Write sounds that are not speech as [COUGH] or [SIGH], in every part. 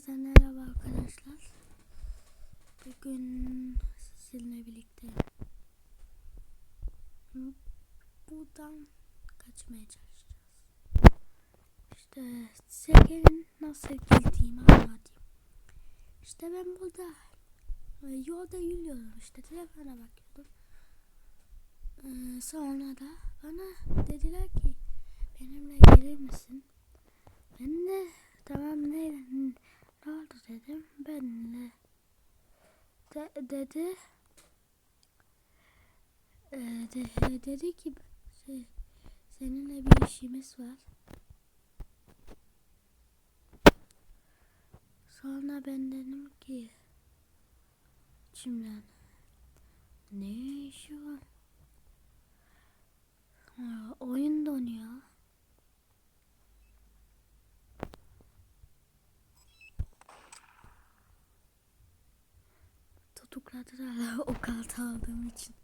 Hepinize merhaba arkadaşlar. Bugün sizinle birlikte buradan kaçmaya çalışacağız. İşte size gelin nasıl gittiğimi anlatayım. İşte ben burada e, yolda yürüyorum işte telefona bakıyordum. Ee, sonra da bana dediler ki benimle gelir misin? Ben de tamam ne, ne oldu dedim. Benle de, dedi e, de, dedi ki seninle bir işimiz var. Sonra ben dedim ki içimden ne işi var? Ha, oyun donuyor. Tutukladılar [LAUGHS] o kartı aldığım için.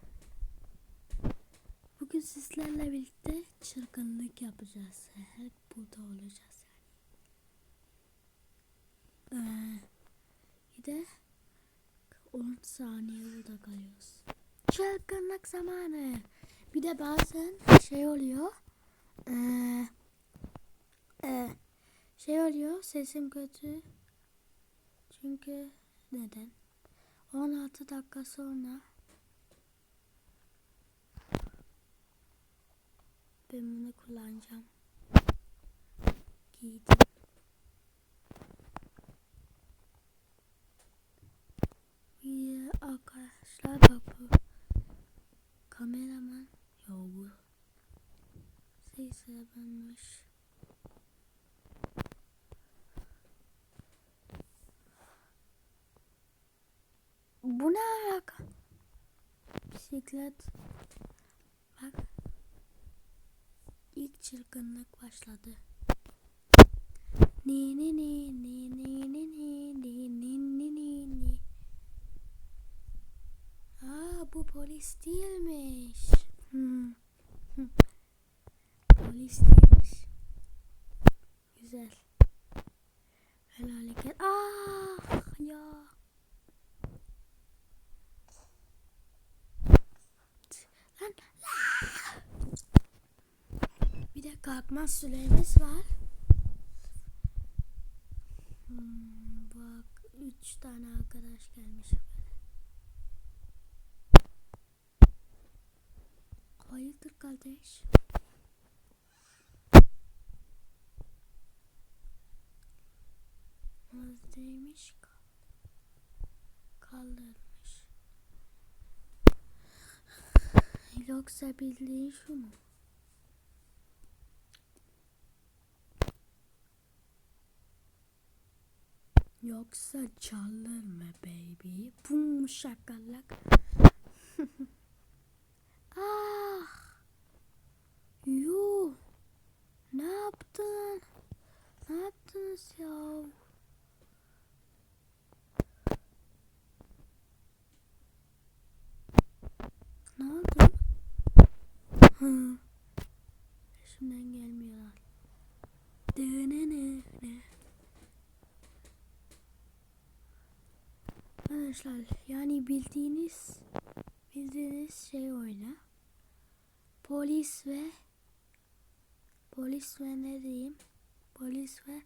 Bugün sizlerle birlikte çılgınlık yapacağız. Hep burada olacağız yani. Ee, bir de 10 saniye burada kalıyoruz. Çılgınlık zamanı. Bir de bazen şey oluyor. Ee, e, şey oluyor sesim kötü. Çünkü neden? 16 dakika sonra ben bunu kullanacağım. Giydim. İyi arkadaşlar bak bu kameraman yo bu seyse benmiş. Bu ne alaka? Bisiklet. Bak. İlk çılgınlık başladı. Ni ni ni ni ni ni ni ni ni ni ni ni. Aa bu polis değilmiş. Hmm. Hmm. Polis değilmiş. Güzel. Helal hareket. Ah ya. Lan. Kalkma süremiz var. Hmm, bak üç tane arkadaş gelmiş. Hayırdır kardeş? Neredeymiş? Kaldırmış. Yoksa bildiğin şu mu? Yoksa çalır mı baby? Bum şakalak. [LAUGHS] ah! Yuh! Ne yaptın? Ne yaptınız ya? Ne oldu? Hı. Peşimden gelmiyorlar. Dönene ne? Arkadaşlar yani bildiğiniz bildiğiniz şey oyna. Polis ve polis ve ne diyeyim? Polis ve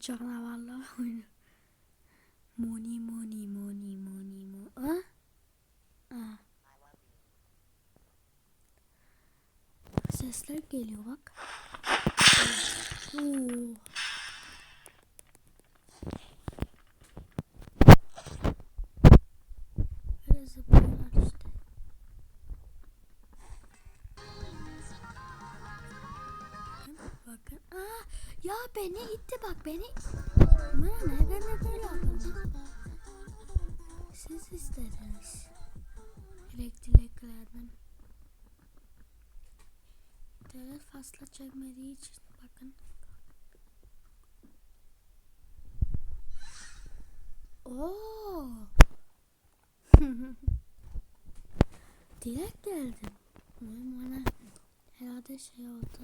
canavarlar [LAUGHS] oyunu. Moni moni moni moni mo. Ha? Ha. Sesler geliyor bak. Oo. Ya beni itti bak beni. Bana ne ben de böyle yapalım. Siz istediniz. Elektriklerden. İnternet fazla çekmediği için bakın. Oo. [LAUGHS] Dilek geldi. Benim ona herhalde şey oldu.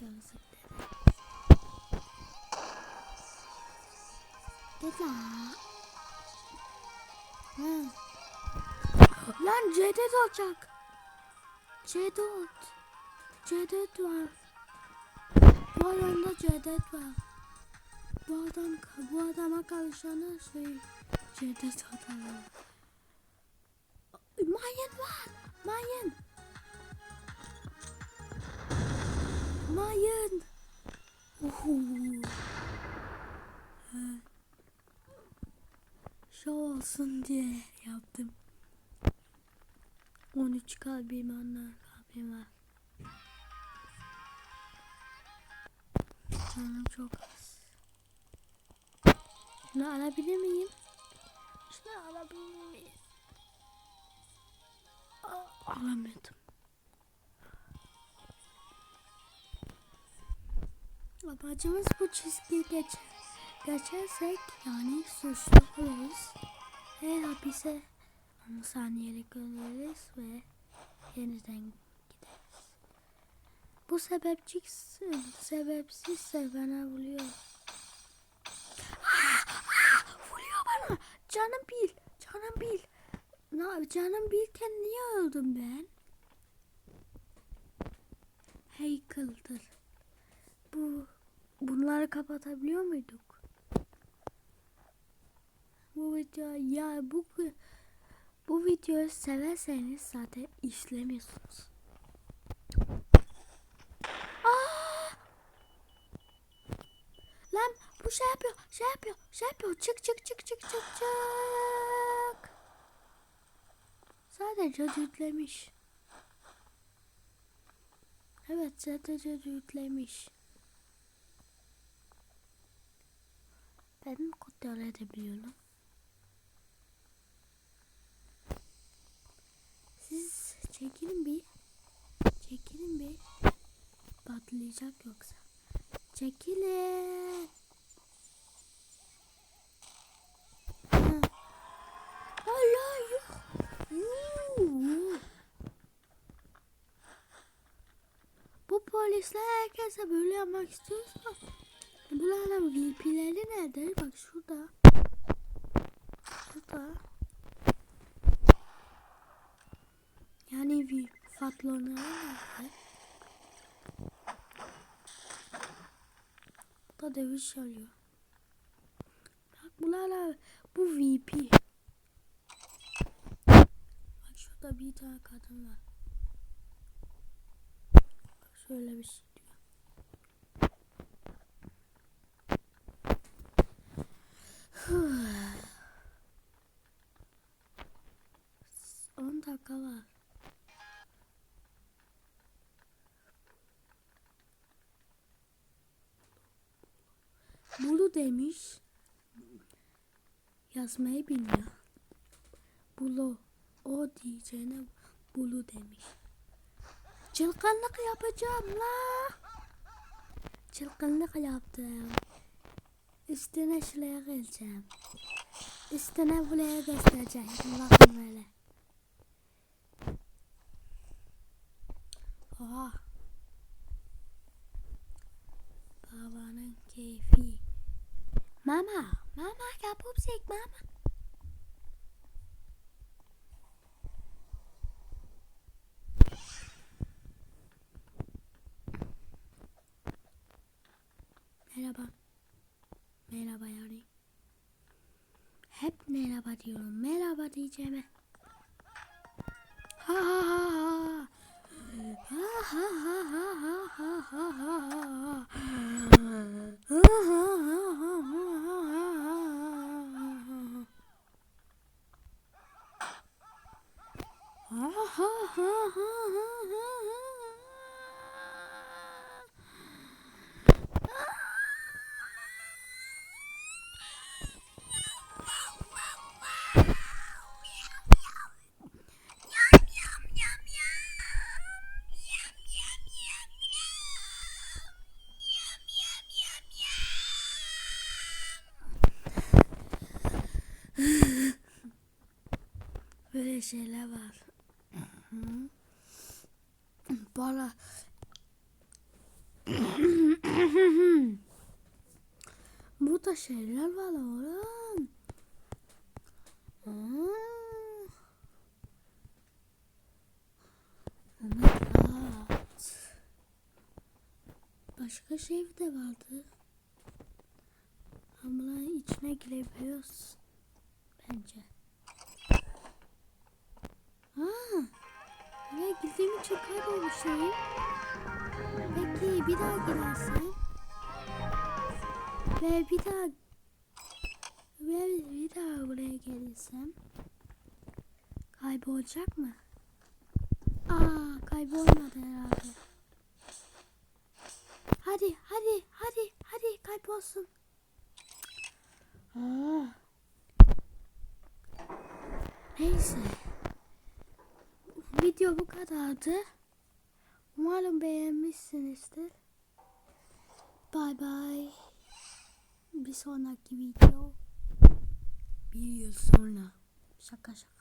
Yazık Ha. Lan Cedet olacak. Cedet. Cedet var. Bu adamda Cedet var. Bu adam bu adama kalışana şey Cedet adamı. Mayın var. Mayın. Mayın. Uhu. Ha. Şov olsun diye yaptım. 13 kalbim onlar kalbim var. Canım çok az. Şunu alabilir miyim? Şunu alabilir miyim? Alamadım. Amacımız bu çizgiyi geçer. Geçersek yani suçlu oluruz. Ve hapise 10 saniyelik göndeririz ve yeniden gideriz. Bu sebepcik sebepsizse bana vuruyor. Ah, ah, vuruyor bana. Canım bil. Canım bil. Ne canım bilken niye öldüm ben? Heykel'dir. Bu bunları kapatabiliyor muyduk? Bu video ya bu bu videoyu severseniz zaten işlemiyorsunuz. Lan bu şey yapıyor, şey yapıyor, şey yapıyor. Çık çık çık çık çık çık. Sadece düdlemiş. Evet sadece düdlemiş. Ben kontrol edebiliyorum. Siz çekilin bir. Çekilin bir. Patlayacak yoksa. Çekilin. Ha. Allah yok. Bu polisler herkese böyle yapmak istiyorsa Bunların VIP'leri nerede? Bak şurada. Şurada. VIP patronları nerede? Bu da dövüş alıyor. Bak bunlarla bu VP. Bak şurada bir tane kadın var. Şöyle bir şey diyor. On dakika var. Bulu demiş. Yazmayı bilmiyor. Bulu. O diyeceğine bulu demiş. Çılgınlık yapacağım la. Çılgınlık yaptım. Üstüne şuraya geleceğim. Üstüne buraya göstereceğim. Bakın böyle. Oha. Babanın keyfi. Mama, mama gel pupsik mama. Merhaba. Merhaba yani. Hep merhaba diyorum. Merhaba diyeceğime. Ha ha. Ha ha ha ha ha ha ha ha ha. Ha ha ha ha ha ha Ha ha ha ha ha ha. Böyle şeyler var. Bana bu Burada şeyler var oğlum. Başka şey de vardı. Ama içine girebiliyoruz. Bence. Aa, buraya girdiğim için kaybolmuşum. Peki bir daha girersen. Ve bir daha ve bir daha buraya gelirsem kaybolacak mı? Aa kaybolmadı herhalde. Hadi hadi hadi hadi kaybolsun. Aa. Neyse. Video bu kadardı. Umarım beğenmişsinizdir. Bye bye. Bir sonraki video. Bir yıl sonra. Şaka şaka.